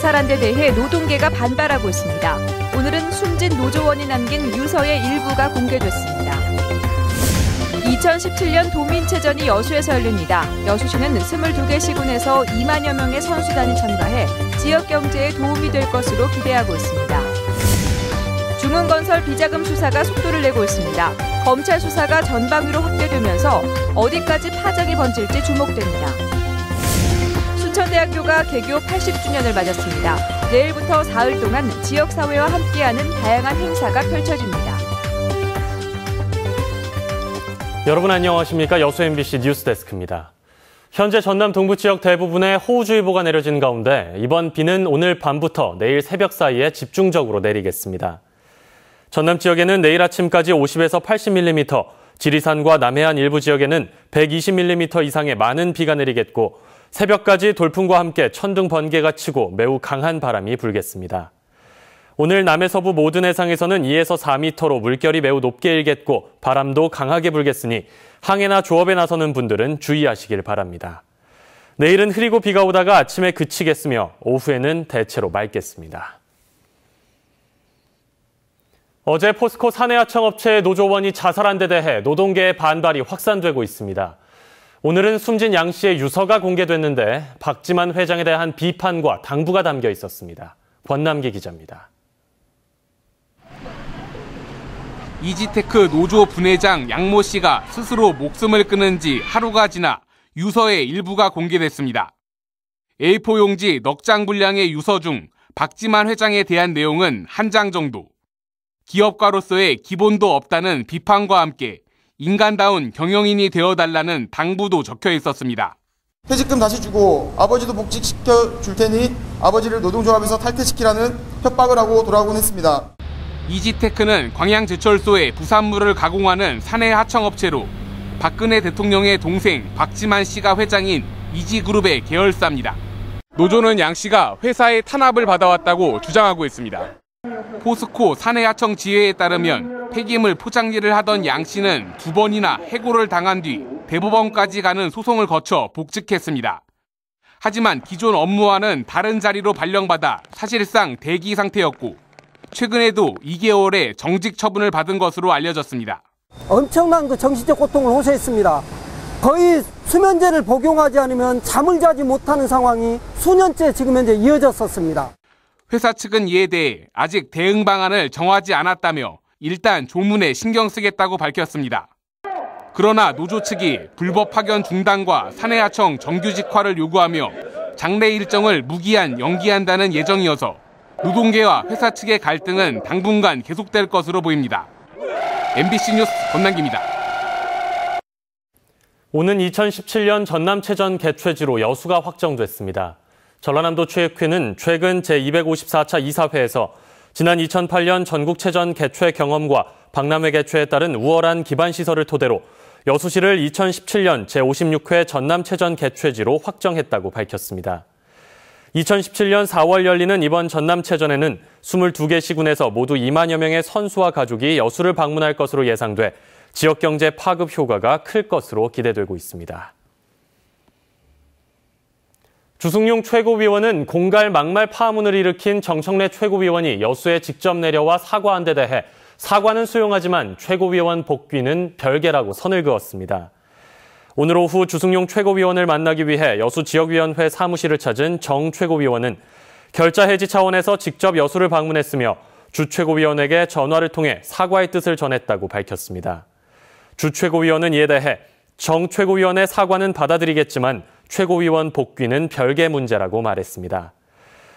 노조원이 자살한 데 대해 노동계가 반발하고 있습니다. 오늘은 숨진 노조원이 남긴 유서의 일부가 공개됐습니다. 2017년 도민체전이 여수에서 열립니다. 여수시는 22개 시군에서 2만여 명의 선수단이 참가해 지역 경제에 도움이 될 것으로 기대하고 있습니다. 중흥건설 비자금 수사가 속도를 내고 있습니다. 검찰 수사가 전방위로 확대되면서 어디까지 파장이 번질지 주목됩니다. 순천대학교가 개교 80주년을 맞았습니다. 내일부터 사흘 동안 지역사회와 함께하는 다양한 행사가 펼쳐집니다. 여러분 안녕하십니까? 여수 MBC 뉴스데스크입니다. 현재 전남 동부 지역 대부분에 호우주의보가 내려진 가운데 이번 비는 오늘 밤부터 내일 새벽 사이에 집중적으로 내리겠습니다. 전남 지역에는 내일 아침까지 50에서 80mm, 지리산과 남해안 일부 지역에는 120mm 이상의 많은 비가 내리겠고 새벽까지 돌풍과 함께 천둥 번개가 치고 매우 강한 바람이 불겠습니다. 오늘 남해서부 모든 해상에서는 2에서 4m로 물결이 매우 높게 일겠고 바람도 강하게 불겠으니 항해나 조업에 나서는 분들은 주의하시길 바랍니다. 내일은 흐리고 비가 오다가 아침에 그치겠으며 오후에는 대체로 맑겠습니다. 어제 포스코 사내하청업체의 노조원이 자살한 데 대해 노동계의 반발이 확산되고 있습니다. 오늘은 숨진 양 씨의 유서가 공개됐는데 박지만 회장에 대한 비판과 당부가 담겨 있었습니다. 권남기 기자입니다. 이지테크 노조 분회장 양모 씨가 스스로 목숨을 끊은 지 하루가 지나 유서의 일부가 공개됐습니다. A4 용지 넉 장 분량의 유서 중 박지만 회장에 대한 내용은 한 장 정도. 기업가로서의 기본도 없다는 비판과 함께 인간다운 경영인이 되어달라는 당부도 적혀 있었습니다. 퇴직금 다시 주고 아버지도 복직시켜 줄 테니 아버지를 노동조합에서 탈퇴시키라는 협박을 하고 돌아오곤 했습니다. 이지테크는 광양제철소의 부산물을 가공하는 사내 하청업체로 박근혜 대통령의 동생 박지만 씨가 회장인 이지그룹의 계열사입니다. 노조는 양 씨가 회사의 탄압을 받아왔다고 주장하고 있습니다. 포스코 사내 하청 지회에 따르면 폐기물 포장일을 하던 양 씨는 두 번이나 해고를 당한 뒤 대법원까지 가는 소송을 거쳐 복직했습니다. 하지만 기존 업무와는 다른 자리로 발령받아 사실상 대기 상태였고 최근에도 2개월의 정직 처분을 받은 것으로 알려졌습니다. 엄청난 그 정신적 고통을 호소했습니다. 거의 수면제를 복용하지 않으면 잠을 자지 못하는 상황이 수년째 지금 현재 이어졌었습니다. 회사 측은 이에 대해 아직 대응 방안을 정하지 않았다며 일단 조문에 신경 쓰겠다고 밝혔습니다. 그러나 노조 측이 불법 파견 중단과 사내하청 정규직화를 요구하며 장래 일정을 무기한 연기한다는 예정이어서 노동계와 회사 측의 갈등은 당분간 계속될 것으로 보입니다. MBC 뉴스 권남기입니다. 오는 2017년 전남체전 개최지로 여수가 확정됐습니다. 전라남도 체육회는 최근 제254차 이사회에서 지난 2008년 전국체전 개최 경험과 박람회 개최에 따른 우월한 기반 시설을 토대로 여수시를 2017년 제56회 전남체전 개최지로 확정했다고 밝혔습니다. 2017년 4월 열리는 이번 전남체전에는 22개 시군에서 모두 2만여 명의 선수와 가족이 여수를 방문할 것으로 예상돼 지역 경제 파급 효과가 클 것으로 기대되고 있습니다. 주승용 최고위원은 공갈 막말 파문을 일으킨 정청래 최고위원이 여수에 직접 내려와 사과한 데 대해 사과는 수용하지만 최고위원 복귀는 별개라고 선을 그었습니다. 오늘 오후 주승용 최고위원을 만나기 위해 여수 지역위원회 사무실을 찾은 정 최고위원은 결자 해지 차원에서 직접 여수를 방문했으며 주 최고위원에게 전화를 통해 사과의 뜻을 전했다고 밝혔습니다. 주 최고위원은 이에 대해 정 최고위원의 사과는 받아들이겠지만 최고위원 복귀는 별개 문제라고 말했습니다.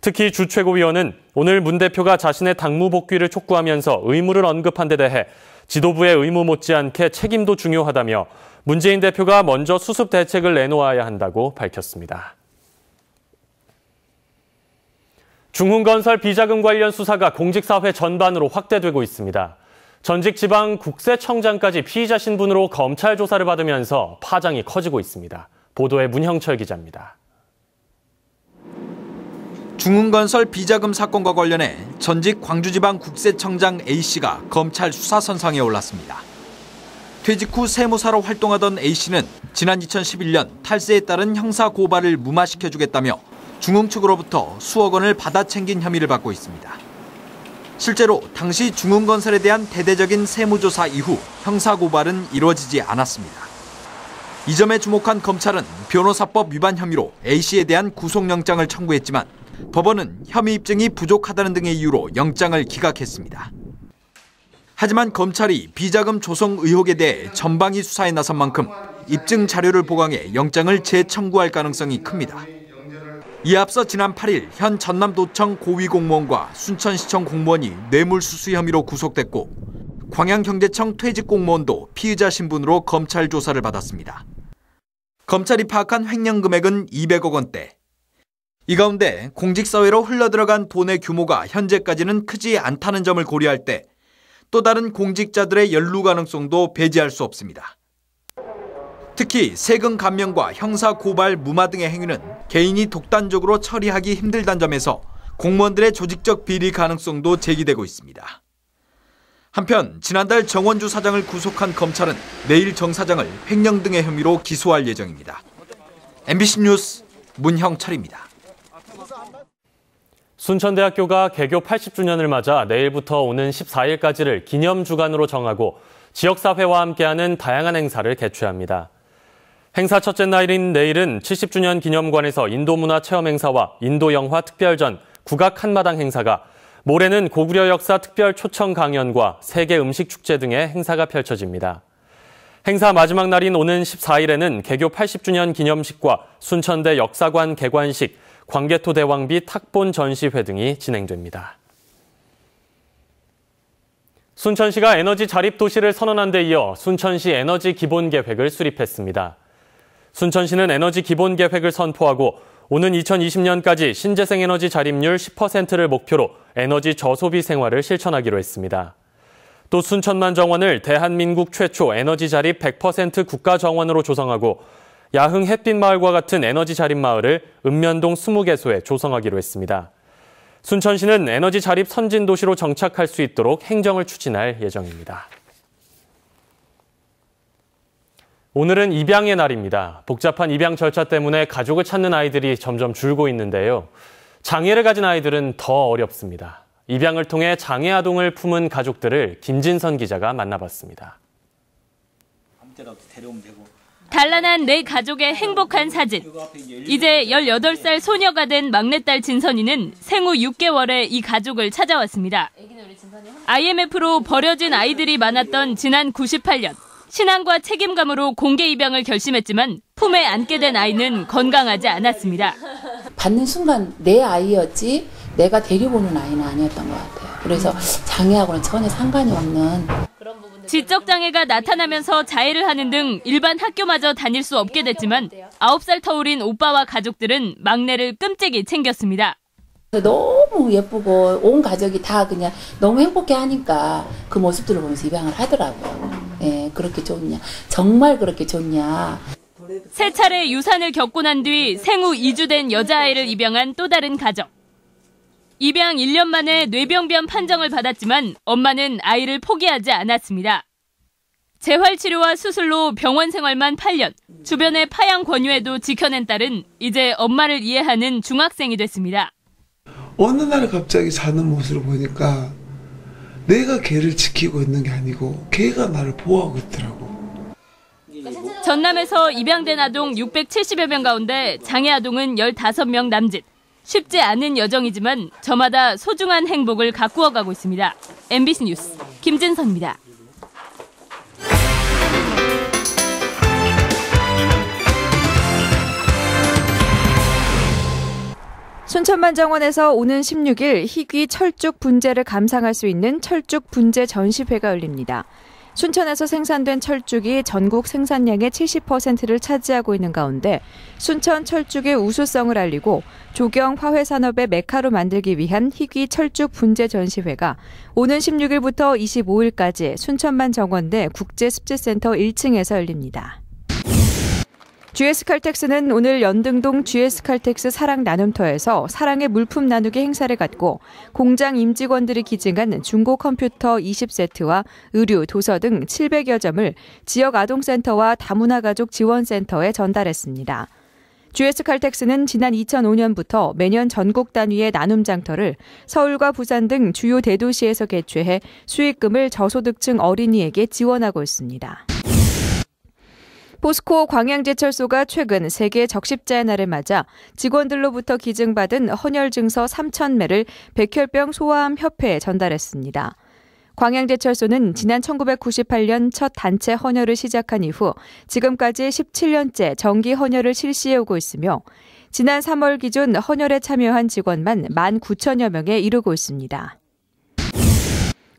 특히 주 최고위원은 오늘 문 대표가 자신의 당무 복귀를 촉구하면서 의무를 언급한 데 대해 지도부의 의무 못지않게 책임도 중요하다며 문재인 대표가 먼저 수습 대책을 내놓아야 한다고 밝혔습니다. 중흥건설 비자금 관련 수사가 공직사회 전반으로 확대되고 있습니다. 전직 지방 국세청장까지 피의자 신분으로 검찰 조사를 받으면서 파장이 커지고 있습니다. 보도에 문형철 기자입니다. 중흥건설 비자금 사건과 관련해 전직 광주지방 국세청장 A씨가 검찰 수사 선상에 올랐습니다. 퇴직 후 세무사로 활동하던 A씨는 지난 2011년 탈세에 따른 형사 고발을 무마시켜주겠다며 중흥 측으로부터 수억 원을 받아 챙긴 혐의를 받고 있습니다. 실제로 당시 중흥건설에 대한 대대적인 세무조사 이후 형사 고발은 이루어지지 않았습니다. 이 점에 주목한 검찰은 변호사법 위반 혐의로 A씨에 대한 구속영장을 청구했지만 법원은 혐의 입증이 부족하다는 등의 이유로 영장을 기각했습니다. 하지만 검찰이 비자금 조성 의혹에 대해 전방위 수사에 나선 만큼 입증 자료를 보강해 영장을 재청구할 가능성이 큽니다. 이에 앞서 지난 8일 현 전남도청 고위공무원과 순천시청 공무원이 뇌물수수 혐의로 구속됐고 광양경제청 퇴직 공무원도 피의자 신분으로 검찰 조사를 받았습니다. 검찰이 파악한 횡령 금액은 200억 원대. 이 가운데 공직사회로 흘러들어간 돈의 규모가 현재까지는 크지 않다는 점을 고려할 때 또 다른 공직자들의 연루 가능성도 배제할 수 없습니다. 특히 세금 감면과 형사 고발 무마 등의 행위는 개인이 독단적으로 처리하기 힘들다는 점에서 공무원들의 조직적 비리 가능성도 제기되고 있습니다. 한편 지난달 정원주 사장을 구속한 검찰은 내일 정 사장을 횡령 등의 혐의로 기소할 예정입니다. MBC 뉴스 문형철입니다. 순천대학교가 개교 80주년을 맞아 내일부터 오는 14일까지를 기념주간으로 정하고 지역사회와 함께하는 다양한 행사를 개최합니다. 행사 첫째 날인 내일은 70주년 기념관에서 인도문화 체험 행사와 인도영화 특별전, 국악 한마당 행사가 모레는 고구려 역사 특별 초청 강연과 세계 음식 축제 등의 행사가 펼쳐집니다. 행사 마지막 날인 오는 14일에는 개교 80주년 기념식과 순천대 역사관 개관식, 광개토 대왕비 탁본 전시회 등이 진행됩니다. 순천시가 에너지 자립 도시를 선언한 데 이어 순천시 에너지 기본 계획을 수립했습니다. 순천시는 에너지 기본 계획을 선포하고 오는 2020년까지 신재생 에너지 자립률 10%를 목표로 에너지 저소비 생활을 실천하기로 했습니다. 또 순천만 정원을 대한민국 최초 에너지 자립 100% 국가 정원으로 조성하고 야흥 햇빛 마을과 같은 에너지 자립 마을을 읍면동 20개소에 조성하기로 했습니다. 순천시는 에너지 자립 선진 도시로 정착할 수 있도록 행정을 추진할 예정입니다. 오늘은 입양의 날입니다. 복잡한 입양 절차 때문에 가족을 찾는 아이들이 점점 줄고 있는데요. 장애를 가진 아이들은 더 어렵습니다. 입양을 통해 장애 아동을 품은 가족들을 김진선 기자가 만나봤습니다. 단란한 내 가족의 행복한 사진. 이제 18살 소녀가 된 막내딸 진선이는 생후 6개월에 이 가족을 찾아왔습니다. IMF로 버려진 아이들이 많았던 지난 98년. 신앙과 책임감으로 공개 입양을 결심했지만 품에 안게 된 아이는 건강하지 않았습니다. 받는 순간 내 아이였지 내가 데리고 오는 아이는 아니었던 것 같아요. 그래서 장애하고는 전혀 상관이 없는 지적 장애가 나타나면서 자해를 하는 등 일반 학교마저 다닐 수 없게 됐지만 9살 터울인 오빠와 가족들은 막내를 끔찍이 챙겼습니다. 너무 예쁘고 온 가족이 다 그냥 너무 행복해 하니까 그 모습들을 보면서 입양을 하더라고요. 예, 그렇게 좋냐. 정말 그렇게 좋냐. 세 차례 유산을 겪고 난 뒤 생후 2주 된 여자아이를 입양한 또 다른 가족. 입양 1년 만에 뇌병변 판정을 받았지만 엄마는 아이를 포기하지 않았습니다. 재활치료와 수술로 병원 생활만 8년, 주변의 파양 권유에도 지켜낸 딸은 이제 엄마를 이해하는 중학생이 됐습니다. 어느 날 갑자기 사는 모습을 보니까 내가 걔를 지키고 있는 게 아니고 걔가 나를 보호하고 있더라고. 전남에서 입양된 아동 670여 명 가운데 장애 아동은 15명 남짓. 쉽지 않은 여정이지만 저마다 소중한 행복을 가꾸어 가고 있습니다. MBC 뉴스 김진선입니다. 순천만정원에서 오는 16일 희귀 철쭉 분재를 감상할 수 있는 철쭉 분재 전시회가 열립니다. 순천에서 생산된 철쭉이 전국 생산량의 70%를 차지하고 있는 가운데 순천 철쭉의 우수성을 알리고 조경 화훼 산업의 메카로 만들기 위한 희귀 철쭉 분재 전시회가 오는 16일부터 25일까지 순천만 정원대 국제습지센터 1층에서 열립니다. GS칼텍스는 오늘 연등동 GS칼텍스 사랑 나눔터에서 사랑의 물품 나누기 행사를 갖고 공장 임직원들이 기증한 중고 컴퓨터 20세트와 의류, 도서 등 700여 점을 지역 아동센터와 다문화 가족 지원센터에 전달했습니다. GS칼텍스는 지난 2005년부터 매년 전국 단위의 나눔 장터를 서울과 부산 등 주요 대도시에서 개최해 수익금을 저소득층 어린이에게 지원하고 있습니다. 포스코 광양제철소가 최근 세계 적십자의 날을 맞아 직원들로부터 기증받은 헌혈 증서 3,000매를 백혈병 소아암 협회에 전달했습니다. 광양제철소는 지난 1998년 첫 단체 헌혈을 시작한 이후 지금까지 17년째 정기 헌혈을 실시해오고 있으며 지난 3월 기준 헌혈에 참여한 직원만 1만 9천여 명에 이르고 있습니다.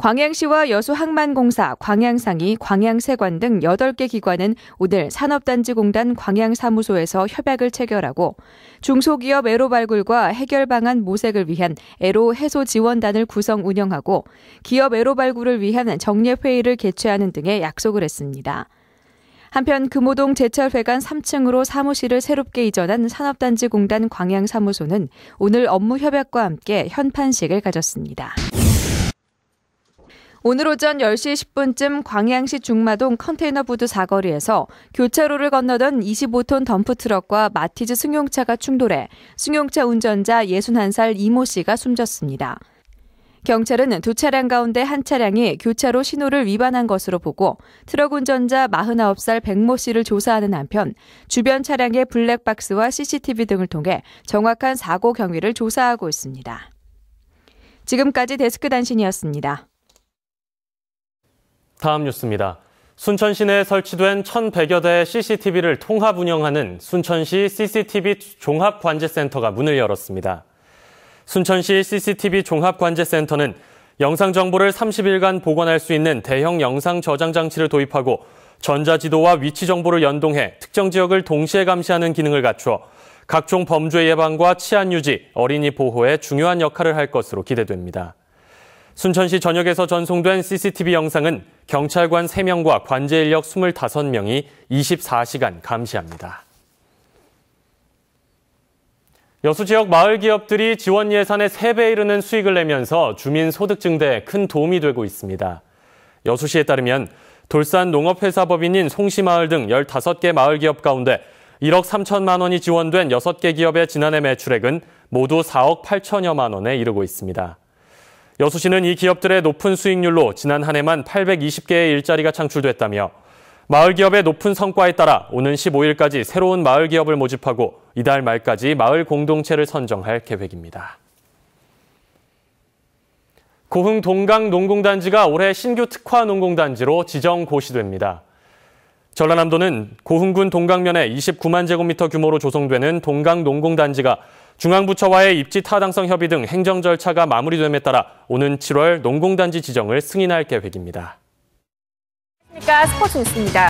광양시와 여수항만공사, 광양상이, 광양세관 등 8개 기관은 오늘 산업단지공단 광양사무소에서 협약을 체결하고 중소기업 애로 발굴과 해결 방안 모색을 위한 애로 해소 지원단을 구성 운영하고 기업 애로 발굴을 위한 정례회의를 개최하는 등의 약속을 했습니다. 한편 금호동 제철회관 3층으로 사무실을 새롭게 이전한 산업단지공단 광양사무소는 오늘 업무 협약과 함께 현판식을 가졌습니다. 오늘 오전 10시 10분쯤 광양시 중마동 컨테이너 부두 사거리에서 교차로를 건너던 25톤 덤프트럭과 마티즈 승용차가 충돌해 승용차 운전자 61살 이모 씨가 숨졌습니다. 경찰은 두 차량 가운데 한 차량이 교차로 신호를 위반한 것으로 보고 트럭 운전자 49살 백모 씨를 조사하는 한편 주변 차량의 블랙박스와 CCTV 등을 통해 정확한 사고 경위를 조사하고 있습니다. 지금까지 데스크 단신이었습니다. 다음 뉴스입니다. 순천 시 내에 설치된 1,100여 대의 CCTV를 통합 운영하는 순천시 CCTV 종합관제센터가 문을 열었습니다. 순천시 CCTV 종합관제센터는 영상 정보를 30일간 보관할 수 있는 대형 영상 저장 장치를 도입하고 전자지도와 위치 정보를 연동해 특정 지역을 동시에 감시하는 기능을 갖추어 각종 범죄 예방과 치안 유지, 어린이 보호에 중요한 역할을 할 것으로 기대됩니다. 순천시 전역에서 전송된 CCTV 영상은 경찰관 3명과 관제 인력 25명이 24시간 감시합니다. 여수 지역 마을 기업들이 지원 예산의 3배 이르는 수익을 내면서 주민 소득 증대에 큰 도움이 되고 있습니다. 여수시에 따르면 돌산 농업회사법인인 송시마을 등 15개 마을 기업 가운데 1억 3천만 원이 지원된 6개 기업의 지난해 매출액은 모두 4억 8천여만 원에 이르고 있습니다. 여수시는 이 기업들의 높은 수익률로 지난 한 해만 820개의 일자리가 창출됐다며 마을 기업의 높은 성과에 따라 오는 15일까지 새로운 마을 기업을 모집하고 이달 말까지 마을 공동체를 선정할 계획입니다. 고흥 동강 농공단지가 올해 신규 특화 농공단지로 지정 고시됩니다. 전라남도는 고흥군 동강면에 29만 제곱미터 규모로 조성되는 동강 농공단지가 중앙부처와의 입지 타당성 협의 등 행정 절차가 마무리됨에 따라 오는 7월 농공단지 지정을 승인할 계획입니다. 스포츠 뉴스입니다.